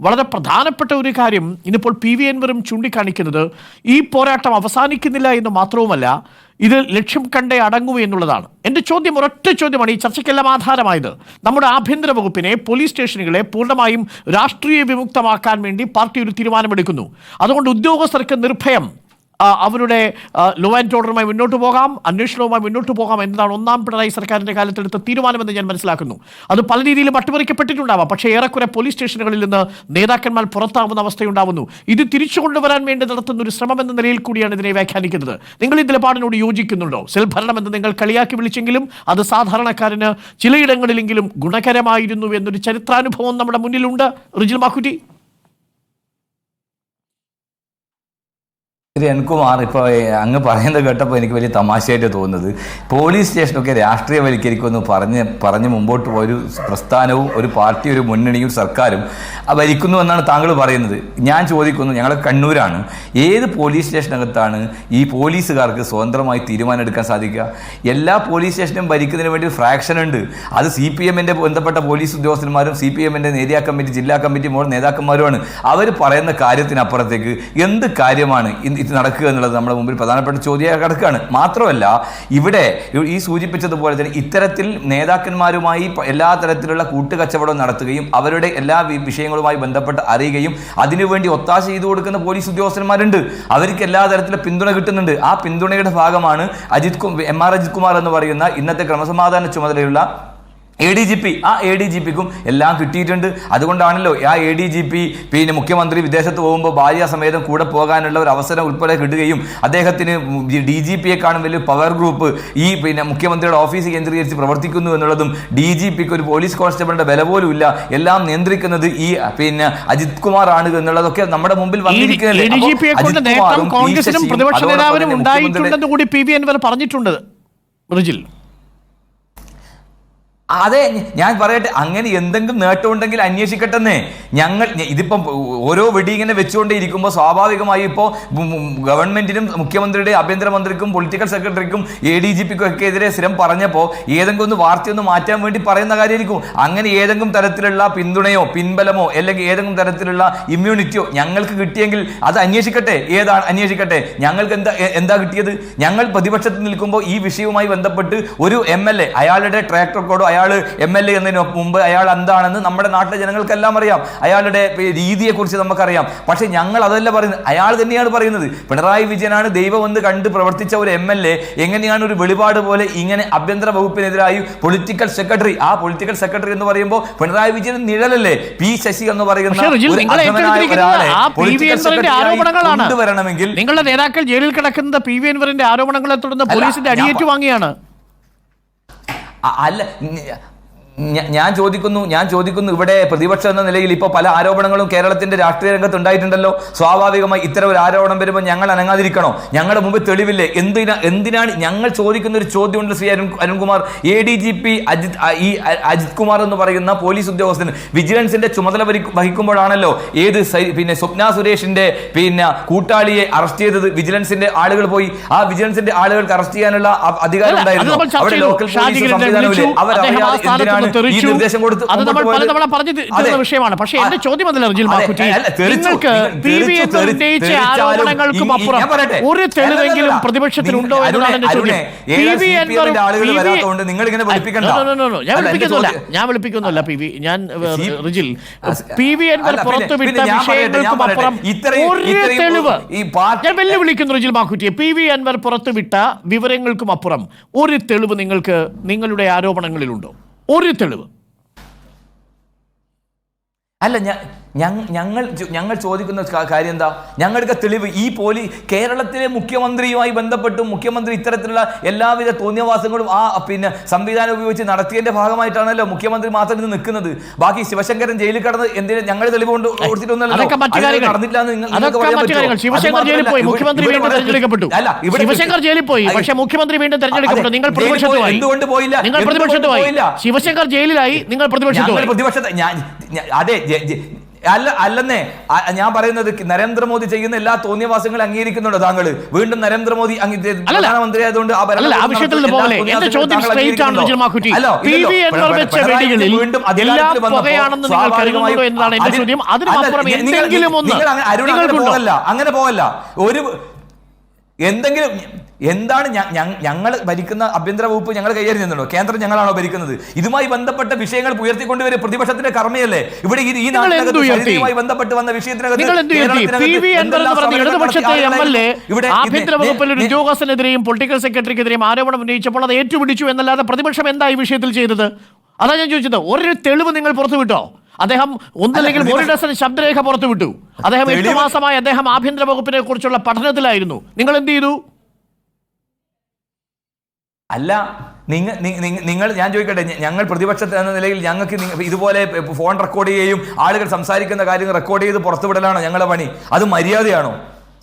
വളരെ പ്രധാനപ്പെട്ട ഒരു കാര്യം ഇന്നിപ്പോൾ പി വി എൻവറും ചൂണ്ടിക്കാണിക്കുന്നത് ഈ പോരാട്ടം അവസാനിക്കുന്നില്ല എന്ന് മാത്രവുമല്ല ഇത് ലക്ഷ്യം കണ്ടേ അടങ്ങൂ എന്നുള്ളതാണ്. എന്റെ ചോദ്യം ഒരൊറ്റ ചോദ്യമാണ് ഈ ചർച്ചയ്ക്കെല്ലാം ആധാരമായത്. നമ്മുടെ ആഭ്യന്തര വകുപ്പിനെ പോലീസ് സ്റ്റേഷനുകളെ പൂർണമായും രാഷ്ട്രീയ വിമുക്തമാക്കാൻ വേണ്ടി പാർട്ടി ഒരു തീരുമാനമെടുക്കുന്നു. അതുകൊണ്ട് ഉദ്യോഗസ്ഥർക്ക് നിർഭയം അവരുടെ ലോ ആൻഡ് ഓർഡറുമായി മുന്നോട്ട് പോകാം അന്വേഷണവുമായി മുന്നോട്ട് പോകാം എന്നതാണ് ഒന്നാം പിണറായി സർക്കാരിന്റെ കാലത്തെടുത്ത തീരുമാനമെന്ന് ഞാൻ മനസ്സിലാക്കുന്നു. അത് പല രീതിയിലും അട്ടിമറിക്കപ്പെട്ടിട്ടുണ്ടാവാം പക്ഷേ ഏറെക്കുറെ പോലീസ് സ്റ്റേഷനുകളിൽ നിന്ന് നേതാക്കന്മാർ പുറത്താവുന്ന അവസ്ഥയുണ്ടാവുന്നു. ഇത് തിരിച്ചു കൊണ്ടുവരാൻ വേണ്ടി നടത്തുന്ന ഒരു ശ്രമം എന്ന നിലയിൽ കൂടിയാണ് ഇതിനെ വ്യാഖ്യാനിക്കുന്നത്. നിങ്ങൾ ഈ നിലപാടിനോട് യോജിക്കുന്നുണ്ടോ? സെൽ ഭരണമെന്ന് നിങ്ങൾ കളിയാക്കി വിളിച്ചെങ്കിലും അത് സാധാരണക്കാരന് ചിലയിടങ്ങളിലെങ്കിലും ഗുണകരമായിരുന്നു എന്നൊരു ചരിത്രാനുഭവം നമ്മുടെ മുന്നിലുണ്ട്. റിജിൽ മാക്കുറ്റി. ശ്രീ അൻകുമാർ ഇപ്പോൾ അങ്ങ് പറയുന്നത് കേട്ടപ്പോൾ എനിക്ക് വലിയ തമാശയായിട്ട് തോന്നുന്നത്. പോലീസ് സ്റ്റേഷനൊക്കെ രാഷ്ട്രീയവൽക്കരിക്കുമെന്ന് പറഞ്ഞ് പറഞ്ഞ് മുമ്പോട്ട് പോയൊരു പ്രസ്ഥാനവും ഒരു പാർട്ടി ഒരു മുന്നണിയും സർക്കാരും ഭരിക്കുന്നു എന്നാണ് താങ്കൾ പറയുന്നത്. ഞാൻ ചോദിക്കുന്നു ഞങ്ങൾ കണ്ണൂരാണ്. ഏത് പോലീസ് സ്റ്റേഷനകത്താണ് ഈ പോലീസുകാർക്ക് സ്വതന്ത്രമായി തീരുമാനമെടുക്കാൻ സാധിക്കുക? എല്ലാ പോലീസ് സ്റ്റേഷനും ഭരിക്കുന്നതിന് വേണ്ടി ഒരു ഫ്രാക്ഷൻ ഉണ്ട്. അത് സി പി എമ്മിന്റെ ബന്ധപ്പെട്ട പോലീസ് ഉദ്യോഗസ്ഥന്മാരും സി പി എമ്മിന്റെ ഏരിയ കമ്മിറ്റി ജില്ലാ കമ്മിറ്റി മോൾ നേതാക്കന്മാരുമാണ്. അവർ പറയുന്ന കാര്യത്തിനപ്പുറത്തേക്ക് എന്ത് കാര്യമാണ് ഇന്ന് നടക്കുക എന്നുള്ളത് നമ്മുടെ മുമ്പിൽ പ്രധാനപ്പെട്ട ചോദ്യമായി കിടക്കുകയാണ്. മാത്രമല്ല ഇവിടെ ഈ സൂചിപ്പിച്ചതുപോലെ തന്നെ ഇത്തരത്തിൽ നേതാക്കന്മാരുമായി എല്ലാ തരത്തിലുള്ള കൂട്ടുകച്ചവടം നടത്തുകയും അവരുടെ എല്ലാ വിഷയങ്ങളുമായി ബന്ധപ്പെട്ട് അറിയുകയും അതിനുവേണ്ടി ഒത്താശ ചെയ്തു കൊടുക്കുന്ന പോലീസ് ഉദ്യോഗസ്ഥന്മാരുണ്ട്. അവർക്ക് എല്ലാ തരത്തിലും പിന്തുണ കിട്ടുന്നുണ്ട്. ആ പിന്തുണയുടെ ഭാഗമാണ് അജിത് എം ആർ അജിത് കുമാർ എന്ന് പറയുന്ന ഇന്നത്തെ ക്രമസമാധാന ചുമതലയുള്ള എ ഡി ജി പി ആ എ ഡി ജി പിക്കും എല്ലാം കിട്ടിയിട്ടുണ്ട്. അതുകൊണ്ടാണല്ലോ ആ എ ഡി ജി പി പിന്നെ മുഖ്യമന്ത്രി വിദേശത്ത് പോകുമ്പോൾ ഭാര്യ സമേതം കൂടെ പോകാനുള്ള ഒരു അവസരം ഉൾപ്പെടെ കിട്ടുകയും അദ്ദേഹത്തിന് ഡി ജി പിയെക്കാളും വലിയ പവർ ഗ്രൂപ്പ് ഈ പിന്നെ മുഖ്യമന്ത്രിയുടെ ഓഫീസ് കേന്ദ്രീകരിച്ച് പ്രവർത്തിക്കുന്നു എന്നുള്ളതും ഡി ജി പിക്ക് ഒരു പോലീസ് കോൺസ്റ്റബിളിന്റെ വില പോലും ഇല്ല. എല്ലാം നിയന്ത്രിക്കുന്നത് ഈ പിന്നെ അജിത് കുമാർ ആണ് എന്നുള്ളതൊക്കെ നമ്മുടെ മുമ്പിൽ വന്നിരിക്കുന്നത് പ്രതിപക്ഷ നേതാവിനും ഉണ്ടായിട്ടുണ്ടെന്ന് കൂടി പി വി അൻവർ പറഞ്ഞിട്ടുണ്ട്. റിജിൽ. അതെ ഞാൻ പറയട്ടെ അങ്ങനെ എന്തെങ്കിലും നേട്ടമുണ്ടെങ്കിൽ അന്വേഷിക്കട്ടെന്നേ. ഞങ്ങൾ ഇതിപ്പം ഓരോ വെടി ഇങ്ങനെ വെച്ചുകൊണ്ടേ ഇരിക്കുമ്പോൾ സ്വാഭാവികമായി ഇപ്പോൾ ഗവൺമെന്റിനും മുഖ്യമന്ത്രിയുടെ ആഭ്യന്തരമന്ത്രിക്കും പൊളിറ്റിക്കൽ സെക്രട്ടറിക്കും എ ഡി ജി പിക്കും ഒക്കെ എതിരെ സ്ഥിരം പറഞ്ഞപ്പോൾ ഏതെങ്കിലും ഒന്ന് വാർത്തയൊന്ന് മാറ്റാൻ വേണ്ടി പറയുന്ന കാര്യമായിരിക്കും. അങ്ങനെ ഏതെങ്കിലും തരത്തിലുള്ള പിന്തുണയോ പിൻബലമോ അല്ലെങ്കിൽ ഏതെങ്കിലും തരത്തിലുള്ള ഇമ്മ്യൂണിറ്റിയോ ഞങ്ങൾക്ക് കിട്ടിയെങ്കിൽ അത് അന്വേഷിക്കട്ടെ. ഏതാണ് അന്വേഷിക്കട്ടെ? ഞങ്ങൾക്ക് എന്താ എന്താ കിട്ടിയത്? ഞങ്ങൾ പ്രതിപക്ഷത്ത് നിൽക്കുമ്പോൾ ഈ വിഷയവുമായി ബന്ധപ്പെട്ട് ഒരു എം എൽ എ അയാളുടെ ട്രാക്ക് റെക്കോർഡോ അയാൾ എം എൽ എ എന്നതിന് മുമ്പ് അയാൾ എന്താണെന്ന് നമ്മുടെ നാട്ടിലെ ജനങ്ങൾക്കെല്ലാം അറിയാം. അയാളുടെ രീതിയെക്കുറിച്ച് നമുക്കറിയാം. പക്ഷേ ഞങ്ങൾ അതല്ല പറയുന്നത്. അയാൾ തന്നെയാണ് പറയുന്നത്. പിണറായി വിജയനാണ് ദൈവം വന്ന് കണ്ട് പ്രവർത്തിച്ച ഒരു എം എൽ എ എങ്ങനെയാണ് ഒരു വെളിപാട് പോലെ ഇങ്ങനെ ആഭ്യന്തര വകുപ്പിനെതിരായി പൊളിറ്റിക്കൽ സെക്രട്ടറി ആ പൊളിറ്റിക്കൽ സെക്രട്ടറി എന്ന് പറയുമ്പോൾ പിണറായി വിജയൻ നിഴലല്ലേ? പി ശശി എന്ന് പറയുന്ന ആരോപണങ്ങളാണ്. കൊണ്ടുവരണമെങ്കിൽ നിങ്ങളുടെ നേതാക്കൾ ജയിലിൽ കിടക്കുന്ന പി വി അൻവറിന്റെ ആരോപണങ്ങളെ തുടർന്ന് പോലീസിന്റെ അടിയേറ്റു വാങ്ങിയാണ്. അല്ല ഞാൻ ചോദിക്കുന്നു ഞാൻ ചോദിക്കുന്നു ഇവിടെ പ്രതിപക്ഷം എന്ന നിലയിൽ ഇപ്പോൾ പല ആരോപണങ്ങളും കേരളത്തിന്റെ രാഷ്ട്രീയ രംഗത്ത് ഉണ്ടായിട്ടുണ്ടല്ലോ. സ്വാഭാവികമായി ഇത്തരം ഒരു ആരോപണം വരുമ്പോൾ ഞങ്ങൾ അനങ്ങാതിരിക്കണോ? ഞങ്ങളുടെ മുമ്പ് തെളിവില്ലേ? എന്തിനാ എന്തിനാണ് ഞങ്ങൾ ചോദിക്കുന്ന ഒരു ചോദ്യമുണ്ട് Shri Arun Arunkumar. A D G P Ajith ഈ അജിത് കുമാർ എന്ന് പറയുന്ന പോലീസ് ഉദ്യോഗസ്ഥൻ വിജിലൻസിന്റെ ചുമതല വഹിക്കുമ്പോഴാണല്ലോ ഏത് പിന്നെ സ്വപ്ന സുരേഷിന്റെ പിന്നെ കൂട്ടാളിയെ അറസ്റ്റ് ചെയ്തത്. വിജിലൻസിന്റെ ആളുകൾ പോയി. ആ വിജിലൻസിന്റെ ആളുകൾക്ക് അറസ്റ്റ് ചെയ്യാനുള്ള അധികാരം ഉണ്ടായിരുന്നു. അവിടെ ലോക്കൽ പോലീസ് സംവിധാനമില്ലേ? സ്ഥാനത്ത് എന്തിനാണ് ഈ തെറിച്ചു. അത് നമ്മൾ? പലതവണ പറഞ്ഞു വിഷയമാണ്. പക്ഷേ എന്റെ ചോദ്യം മാക്കുറ്റി നിങ്ങൾക്ക് പി എന്ന് ഉന്നയിച്ച ആരോപണങ്ങൾക്കും അപ്പുറം ഒരു തെളിവെങ്കിലും എന്നതാണ് ചോദ്യം. പി. ഞാൻ വിളിപ്പിക്കുന്നില്ല. ഞാൻ വിളിപ്പിക്കുന്നില്ല പി വി ഞാൻ റിജിൽ. പി വി എൻവർ പുറത്തുവിട്ട വിഷയങ്ങൾക്കും അപ്പുറം ഒരു തെളിവ്. ഞാൻ വെല്ലുവിളിക്കുന്നു റിജിൽ മാക്കുറ്റിയെ പി വി അൻവർ പുറത്തുവിട്ട വിവരങ്ങൾക്കും അപ്പുറം ഒരു തെളിവ് നിങ്ങൾക്ക് നിങ്ങളുടെ ആരോപണങ്ങളിലുണ്ടോ? ഒരു തെളിവ്. അല്ല ഞങ്ങൾ ഞങ്ങൾ ചോദിക്കുന്ന കാര്യം എന്താ ഞങ്ങൾക്ക് തെളിവ് ഈ പോലീ കേരളത്തിലെ മുഖ്യമന്ത്രിയുമായി ബന്ധപ്പെട്ടും മുഖ്യമന്ത്രി ഇത്തരത്തിലുള്ള എല്ലാവിധ തോന്നിയവാസങ്ങളും ആ പിന്നെ സംവിധാനം ഉപയോഗിച്ച് നടത്തിയതിന്റെ ഭാഗമായിട്ടാണല്ലോ മുഖ്യമന്ത്രി മാത്രം ഇന്ന് നിൽക്കുന്നത്. ബാക്കി ശിവശങ്കരൻ ജയിലിൽ കടന്ന് എന്തിനാ ഞങ്ങൾ തെളിവ് കൊണ്ട് അത് ശിവശങ്കർ ജയിലിൽ പോയി. അല്ല ശിവശങ്കർ ജയിലിൽ പക്ഷേ മുഖ്യമന്ത്രി വീണ്ടും തെരഞ്ഞെടുക്കപ്പെട്ടു. നിങ്ങൾ. പ്രതിപക്ഷത്തുമായി. എന്തുകൊണ്ട് പോയില്ല? നിങ്ങൾ എന്തുകൊണ്ട് പ്രതിപക്ഷത്തുമായി. ശിവശങ്കർ ജയിലിലായി. നിങ്ങൾ പ്രതിപക്ഷത്തുമായി. പ്രതിപക്ഷത്തെ ഞാൻ- അതെ അല്ല അല്ലെന്നേ ഞാൻ പറയുന്നത് നരേന്ദ്രമോദി ചെയ്യുന്ന എല്ലാ തോന്നിയവാസങ്ങളും അംഗീകരിക്കുന്നുണ്ടോ താങ്കൾ വീണ്ടും നരേന്ദ്രമോദി പ്രധാനമന്ത്രി ആയതുകൊണ്ട് അങ്ങനെ പോകല്ല ഒരു എന്തെങ്കിലും എന്താണ് ഞങ്ങൾ ഭരിക്കുന്ന ആഭ്യന്തര വകുപ്പ് ഞങ്ങൾ കൈകാര്യം ചെയ്യുന്നുണ്ടോ? കേന്ദ്രം ഞങ്ങളാണോ ഭരിക്കുന്നത്? ഇതുമായി ബന്ധപ്പെട്ട വിഷയങ്ങൾ ഉയർത്തിക്കൊണ്ടുവരെ പ്രതിപക്ഷത്തിന്റെ കർമ്മയല്ലേ? ഇവിടെ ഈ-? ശൈലിയുമായി ബന്ധപ്പെട്ട് വന്ന വിഷയത്തിനകത്ത് നിങ്ങൾ എന്ത് ഉയർത്തി? കേരളത്തിനകത്ത് പി വി എൻവർ എന്ന് എന്തെല്ലാം പറഞ്ഞ സമരങ്ങൾ ഇടതുപക്ഷത്തെ നടത്തിയ എം എൽ എ ആളുകളായിരുന്നു? ഇവിടെ ഇത് ആഭ്യന്തര വകുപ്പിൽ ഒരു നേ- ഉദ്യോഗസ്ഥനെതിരെയും പൊളിറ്റിക്കൽ സെക്രട്ടറിക്കെതിരെയും ആരോപണം ഉന്നയിച്ചപ്പോൾ അത് ഏറ്റുപിടിച്ചു എന്നല്ലാതെ പ്രതിപക്ഷം എന്താ ഈ വിഷയത്തിൽ ചെയ്തത്? അതാ ഞാൻ ചോദിച്ചത്. ഒരു തെളിവ് നിങ്ങൾ പുറത്തുവിട്ടോ? അദ്ദേഹം ഒന്നല്ലെങ്കിൽ ഒരു ശബ്ദരേഖ ഡസൻ ശബ്ദരേഖ പുറത്തുവിട്ടു അദ്ദേഹം എട്ട് മാസമായി അദ്ദേഹം ആഭ്യന്തര വകുപ്പിനെ കുറിച്ചുള്ള പഠനത്തിലായിരുന്നു. നിങ്ങൾ എന്ത് ചെയ്തു? അല്ല നിങ്ങൾ നിങ്ങൾ ഞാൻ ചോദിക്കട്ടെ ഞങ്ങൾ പ്രതിപക്ഷത്തിൽ എന്ന നിലയിൽ ഞങ്ങൾക്ക് ഇതുപോലെ ഫോൺ റെക്കോർഡ് ചെയ്യുകയും ആളുകൾ സംസാരിക്കുന്ന കാര്യങ്ങൾ റെക്കോർഡ് ചെയ്ത് പുറത്തുവിടലാണോ ഞങ്ങളുടെ പണി. അത് മര്യാദയാണോ?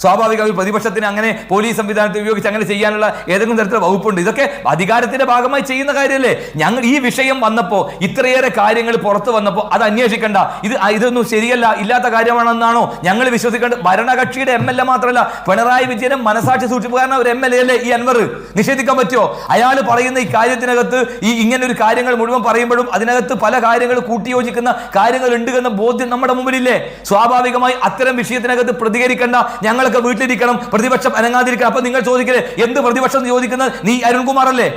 സ്വാഭാവികമായി പ്രതിപക്ഷത്തിന് അങ്ങനെ പോലീസ് സംവിധാനത്തെ ഉപയോഗിച്ച് അങ്ങനെ ചെയ്യാനുള്ള ഏതെങ്കിലും തരത്തിലുള്ള വകുപ്പുണ്ട്. ഇതൊക്കെ അധികാരത്തിന്റെ ഭാഗമായി ചെയ്യുന്ന കാര്യമല്ലേ? ഞങ്ങൾ ഈ വിഷയം വന്നപ്പോൾ ഇത്രയേറെ കാര്യങ്ങൾ പുറത്തു വന്നപ്പോൾ അത് അന്വേഷിക്കണ്ട. ഇത് ഇതൊന്നും ശരിയല്ല ഇല്ലാത്ത കാര്യമാണെന്നാണോ ഞങ്ങൾ വിശ്വസിക്കേണ്ട? ഭരണകക്ഷിയുടെ എം എൽ എ മാത്രമല്ല പിണറായി വിജയനും മനസാക്ഷി സൂക്ഷിപ്പുകാരൻ ഒരു എം എൽ എ അല്ലേ ഈ അൻവർ? നിഷേധിക്കാൻ പറ്റുമോ? അയാൾ പറയുന്ന ഈ കാര്യത്തിനകത്ത് ഈ ഇങ്ങനെ ഒരു കാര്യങ്ങൾ മുഴുവൻ പറയുമ്പോഴും അതിനകത്ത് പല കാര്യങ്ങൾ കൂട്ടിയോജിക്കുന്ന കാര്യങ്ങൾ ഉണ്ട് എന്ന ബോധ്യം നമ്മുടെ മുമ്പിലില്ലേ? സ്വാഭാവികമായി അത്തരം വിഷയത്തിനകത്ത് പ്രതികരിക്കേണ്ട. ഞങ്ങളൊക്കെ വീട്ടിലിരിക്കണം പ്രതിപക്ഷം അനങ്ങാതിരിക്കണം. അപ്പൊ നിങ്ങൾ ചോദിക്കലേ എന്ത് പ്രതിപക്ഷം ചോദിക്കുന്നത്? നീ അരുൺകുമാർ അല്ലേ.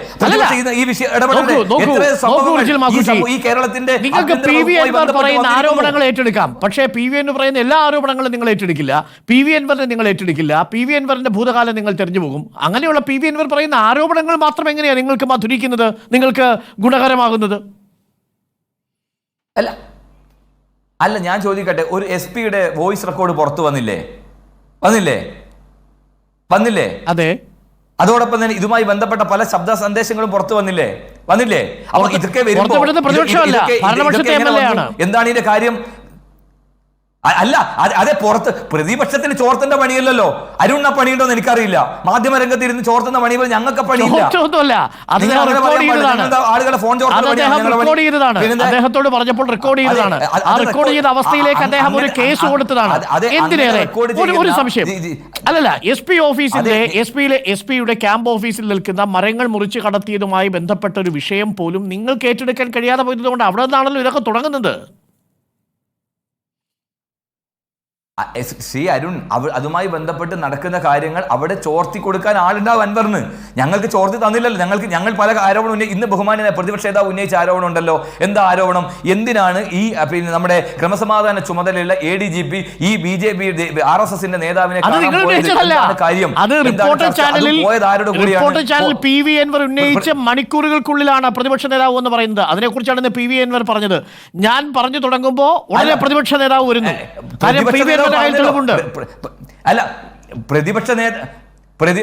ഈ വിഷയം ഈ കേരളത്തിന്റെ നിങ്ങൾക്ക് പി വി വകുപ്പുമായി പറയുന്ന. ആരോപണങ്ങൾ ഏറ്റെടുക്കാം. പക്ഷേ പി വി എന്ന് പറയുന്ന എല്ലാ ആരോപണങ്ങളും നിങ്ങൾ ഏറ്റെടുക്കില്ല. പി വി എൻവറിനെ നിങ്ങൾ ഏറ്റെടുക്കില്ല. പി വി എൻവറിന്റെ ഭൂതകാലം നിങ്ങൾ തെരഞ്ഞു പോകും. അങ്ങനെയുള്ള പി വി എൻവർ പറയുന്ന ആരോപണങ്ങൾ മാത്രം എങ്ങനെയാണ് നിങ്ങൾക്ക് മധുരിക്കുന്നത്? നിങ്ങൾക്ക് ഗുണകരമാകുന്നത്? അല്ല. അല്ല ഞാൻ ചോദിക്കട്ടെ ഒരു എസ് പിയുടെ വോയിസ് റെക്കോർഡ് പുറത്തു വന്നില്ലേ? വന്നില്ലേ? വന്നില്ലേ? അതെ. അതോടൊപ്പം തന്നെ ഇതുമായി ബന്ധപ്പെട്ട പല ശബ്ദ സന്ദേശങ്ങളും പുറത്തു വന്നില്ലേ? വന്നില്ലേ? അപ്പൊ ഇതൊക്കെ. എന്താണ് ഇതിന്റെ കാര്യം? അല്ല അതെ പുറത്ത് പ്രതിപക്ഷത്തിന് ചോർത്തേണ്ട പണിയല്ലല്ലോ. അരുണ പണിയുണ്ടോ എന്ന് എനിക്കറിയില്ല. മാധ്യമരംഗത്ത് ഇരുന്ന് ചോർത്തുന്ന പണി പോലെ ഞങ്ങൾക്ക് പണിയില്ല. ആളുകളെ ഫോൺ? അദ്ദേഹത്തോട് പറഞ്ഞപ്പോൾ റെക്കോർഡ് ചെയ്തതാണ്. റെക്കോർഡ് ചെയ്ത അവസ്ഥയിലേക്ക് അദ്ദേഹം ഒരു കേസ് കൊടുത്തതാണ്. എന്തിനേറെ? ഒരു സംശയം. അല്ലല്ല എസ് പി ഓഫീസിന്റെ. എസ് പിയിലെ എസ് പിയുടെ ക്യാമ്പ് ഓഫീസിൽ നിൽക്കുന്ന മരങ്ങൾ മുറിച്ച് കടത്തിയതുമായി ബന്ധപ്പെട്ട ഒരു വിഷയം പോലും നിങ്ങൾക്ക് ഏറ്റെടുക്കാൻ കഴിയാതെ പോയതുകൊണ്ട് അവിടെ നിന്നാണല്ലോ ഇതൊക്കെ തുടങ്ങുന്നത് അ- എസ് ശ്രീ അരുൺ അവ അതുമായി ബന്ധപ്പെട്ട് നടക്കുന്ന കാര്യങ്ങൾ അവിടെ ചോർത്തി കൊടുക്കാൻ ആളുണ്ടാവും അൻവറിന്. ഞങ്ങൾക്ക് ചോർത്തി തന്നില്ലല്ലോ. ഞങ്ങൾക്ക് ഞങ്ങൾ പല ആരോപണം ഉന്നയി ഇന്ന് ബഹുമാന പ്രതിപക്ഷ നേതാവ് ഉന്നയിച്ച ആരോപണം ഉണ്ടല്ലോ. എന്താ ആരോപണം? എന്തിനാണ് ഈ പിന്നെ നമ്മുടെ ക്രമസമാധാന ചുമതലയുള്ള എ ഡി ജി പി ഈ B J P R S എസിന്റെ നേതാവിനെ കാര്യം? പോ- വി എൻവർ ഉന്നയിച്ച മണിക്കൂറുകൾക്കുള്ളിലാണ് പ്രതിപക്ഷ നേതാവ് എന്ന് പറയുന്നത്. അതിനെക്കുറിച്ചാണ് പി വി എൻവർ പറഞ്ഞത്. ഞാൻ പറഞ്ഞു തുടങ്ങുമ്പോൾ ഉടനെ പ്രതിപക്ഷ നേതാവ് വരുന്നു. അല്ല പ്രതിപക്ഷ നേത പ്രതി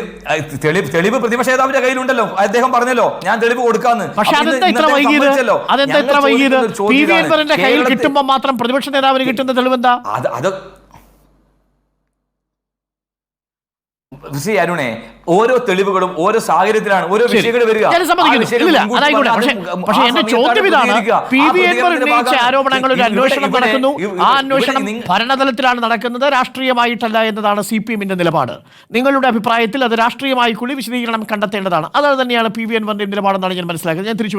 തെളിവ് തെളിവ് പ്രതിപക്ഷ നേതാവിന്റെ കയ്യിലുണ്ടല്ലോ. അദ്ദേഹം പറഞ്ഞല്ലോ ഞാൻ തെളിവ് കൊടുക്കാന്ന്. പക്ഷെ കിട്ടുമ്പോ അതെന്താ ഇത്ര വൈകിയത്. അതെന്താ ഇത്ര കയ്യിൽ കിട്ടുമ്പോൾ മാത്രം പ്രതിപക്ഷ നേതാവിന് കിട്ടുന്ന തെളിവെന്താ? അത് അത് ശ്രീ അരുണെ ഓരോ തെളിവുകളും ഓരോ സാഹചര്യത്തിലാണ് ഓരോ. വിഷയങ്ങൾ വരിക. പക്ഷേ എന്റെ ചോദ്യം ഇതാണ്. പി. വി. ഉന്നയിച്ച ആരോപണങ്ങൾ ഒരു അന്വേഷണം നടക്കുന്നു. ആ അന്വേഷണം ഭരണതലത്തിലാണ് നടക്കുന്നത്. രാഷ്ട്രീയമായിട്ടല്ല എന്നതാണ് സി പി എമ്മിന്റെ നിലപാട്. നിങ്ങളുടെ അഭിപ്രായത്തിൽ അത് രാഷ്ട്രീയമായി കൂടി വിശദീകരണം കണ്ടെത്തേണ്ടതാണ്. അത് തന്നെയാണ് പി. വി. എൻവറിന്റെ നിലപാടെന്നാണ് ഞാൻ മനസ്സിലാക്കുന്നത്. ഞാൻ തിരിച്ചു